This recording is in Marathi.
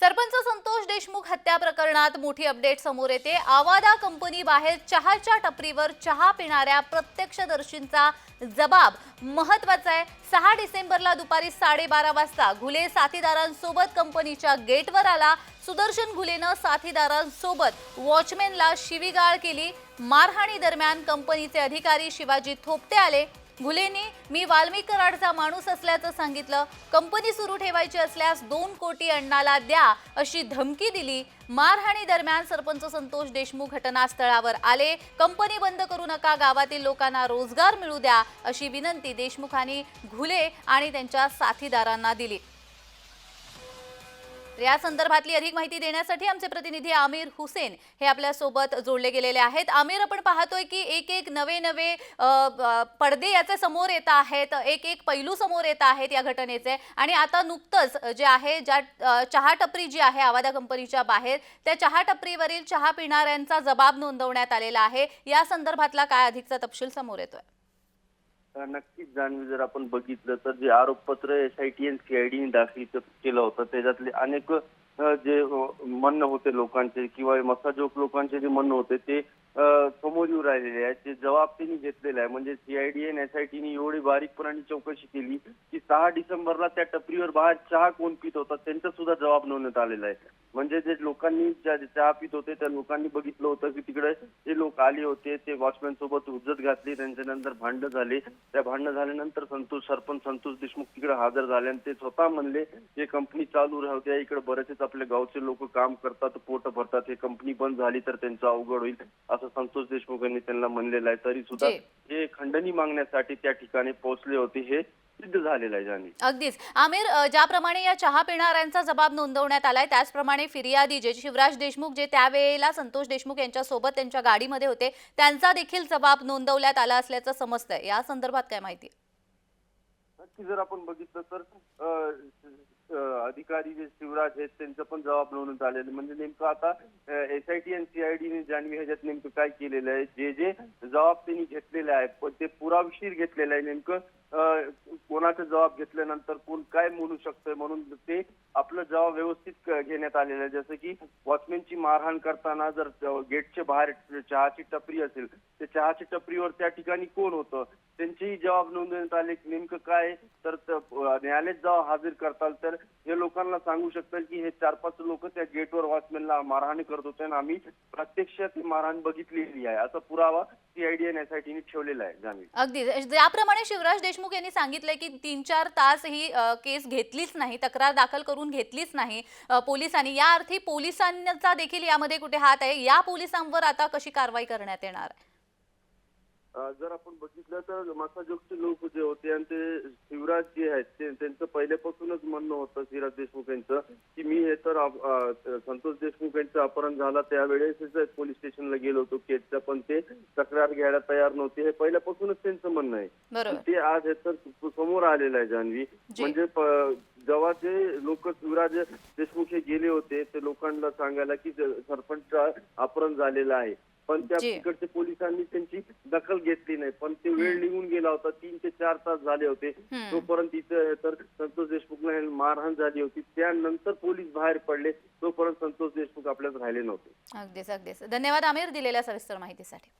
सरपंच संतोष देशमुख हत्या प्रकरणात मोठी अपडेट समोर येते. आवादा कंपनी बाहेर चहाच्या टपरीवर चहा पिणाऱ्या प्रत्यक्षदर्शींचा जबाब महत्त्वाचा आहे. सहा डिसेंबरला दुपारी साडेबारा वाजता घुले साथीदारांसोबत कंपनीच्या गेटवर आला. सुदर्शन घुलेनं साथीदारांसोबत वॉचमॅनला शिवीगाळ केली. मारहाणी दरम्यान कंपनीचे अधिकारी शिवाजी थोपटे आले. घुलेनी मी वाल्मिक कराडचा माणूस असल्याचं सांगितलं. कंपनी सुरू ठेवायची असल्यास दोन कोटी अण्णाला द्या अशी धमकी दिली. मारहाणी दरम्यान सरपंच संतोष देशमुख घटनास्थळावर आले. कंपनी बंद करू नका गावातील लोकांना रोजगार मिळू द्या अशी विनंती देशमुखांनी घुले आणि त्यांच्या साथीदारांना दिली. या संदर्भातली अधिक माहिती देण्यासाठी आमचे प्रतिनिधी आमिर हुसेन हे आपल्यासोबत जोडले गेलेले आहेत. आमिर आपण पाहतोय की एक एक नवे नवे पडदे याचे समोर येत आहेत एक एक पैलू समोर येत आहेत या घटनेचे. आणि आता नुकतंच जे आहे ज्या चहा टपरी जी आहे आवादा कंपनीच्या बाहेर त्या चहा टपरीवरील चहा पिणाऱ्यांचा जबाब नोंदवण्यात आलेला आहे. या संदर्भातला काय अधिकचा तपशील समोर येतोय? नक्कीच जाणवी जर आपण बघितलं तर जे आरोपपत्र एस आय टी एन सीआयडीने दाखल क- केलं होतं त्याच्यातले अनेक अ, जे अ, म्हणणं होते लोकांचे किंवा मसाजोग लोकांचे जे म्हणणं होते ते समोर येऊ राहिलेले आहेत. ते जबाब त्यांनी घेतलेला आहे म्हणजे सीआयडी आणि एस एवढी बारीकपणाने चौकशी केली की सहा डिसेंबरला त्या टपरीवर बाहेर चहा कोण पित होता त्यांचा सुद्धा जबाब नोंदवण्यात आलेला आहे. म्हणजे जे लोकांनी चहा पित होते त्या लोकांनी बघितलं होतं की तिकडे जे लोक आले होते ते वॉचमॅन सोबत उज्जत घातली त्यांच्यानंतर भांडणं झाले. त्या भांडणं झाल्यानंतर संतोष सरपंच संतोष देशमुख तिकडे हजर झाले आणि ते स्वतः म्हणले हे कंपनी चालू राहते इकडे बरेचसे आपले गावचे लोक काम करतात पोट भरतात हे कंपनी बंद झाली तर त्यांचं अवघड होईल. असं संतोष देशमुख यांनी त्यांना म्हणलेलं आहे. तरी सुद्धा. हे खंडणी मागण्यासाठी त्या ठिकाणी पोहोचले होते हे सिद्ध झालेलं आहे अगदीच. आमिर ज्याप्रमाणे या चहा पिणाऱ्यांचा जबाब नोंदवण्यात आलाय त्याचप्रमाणे फिर्यादी जे शिवराज देशमुख जे त्यावेळेला संतोष देशमुख यांच्या सोबत त्यांच्या गाडीमध्ये होते त्यांचा देखील जबाब नोंदवण्यात आला असल्याचं समजतंय. या संदर्भात काय माहिती? नक्की जर आपण बघितलं तर अधिकारी जे शिवराज आहेत त्यांचं पण जबाब नोंदवण्यात आलेलं म्हणजे नेमकं आता एस आय टी आणि सीआयडीने जान्हवी ह्याच्यात नेमकं काय केलेलं आहे? जे जे जबाब त्यांनी घेतलेले आहे पण ते पुरावशीर घेतलेलं आहे नेमकं. कोणाचा जबाब घेतल्यानंतर कोण काय म्हणू शकतोय म्हणून ते आपलं जबाब व्यवस्थित घेण्यात आलेलं आहे. जसं की वॉचमॅनची मारहाण करताना जर गेटच्या बाहेर चहाची टपरी असेल तर चहाची टपरीवर त्या ठिकाणी कोण होतं? त्यांचीही जबाब नोंदवण्यात आले की नेमकं काय तर न्यायालयात जेव्हा हजर करताल तर हे लोकांना सांगू शकतात की हे चार पाच लोक त्या गेटवर वॉचमॅनला मारहाण करत होते आणि आम्ही प्रत्यक्ष ती मारहाण बघितलेली आहे. असा पुरावा सीआयडी आणि एसआयटीने ठेवलेला आहे जामीन. अगदी ज्याप्रमाणे म्हणजे शिवराज देशमुख यांनी सांगितलंय की तीन चार तास ही केस घेतलीच नाही तक्रार दाखल करून घेतलीच नाही पोलिसांनी. या अर्थी पोलिसांचा देखील यामध्ये कुठे हात आहे. या पोलिसांवर आता कशी कारवाई करण्यात येणार? आहे जर आपण बघितलं तर मसाजोगचे लोक जे होते आणि ते शिवराज जे आहेत ते त्यांचं पहिल्यापासूनच म्हणणं होतं शिवराज देशमुख यांचं की मी हे तर संतोष देशमुख यांचं अपहरण झालं त्यावेळेस पोलीस स्टेशनला गेलो होतो केसचं पण ते तक्रार घ्यायला तयार नव्हते हे पहिल्यापासूनच त्यांचं म्हणणं आहे. ते आज हे तर समोर आलेलं आहे जान्हवी. म्हणजे जेव्हा जे लोक शिवराज देशमुख हे गेले होते ते लोकांना सांगायला की सरपंच अपहरण झालेलं आहे. पण त्या जी. तिकडच्या पोलिसांनी त्यांची दखल घेतली नाही. पण ते वेळ निघून गेला होता. तीन ते चार तास झाले होते. हम्म. तोपर्यंत इथं तर संतोष देशमुखला मारहाण झाली होती. त्यानंतर पोलीस बाहेर पडले. तोपर्यंत संतोष देशमुख आपल्यात राहिले नव्हते. अगदीच अगदीच. धन्यवाद आमिर दिलेल्या सविस्तर माहितीसाठी.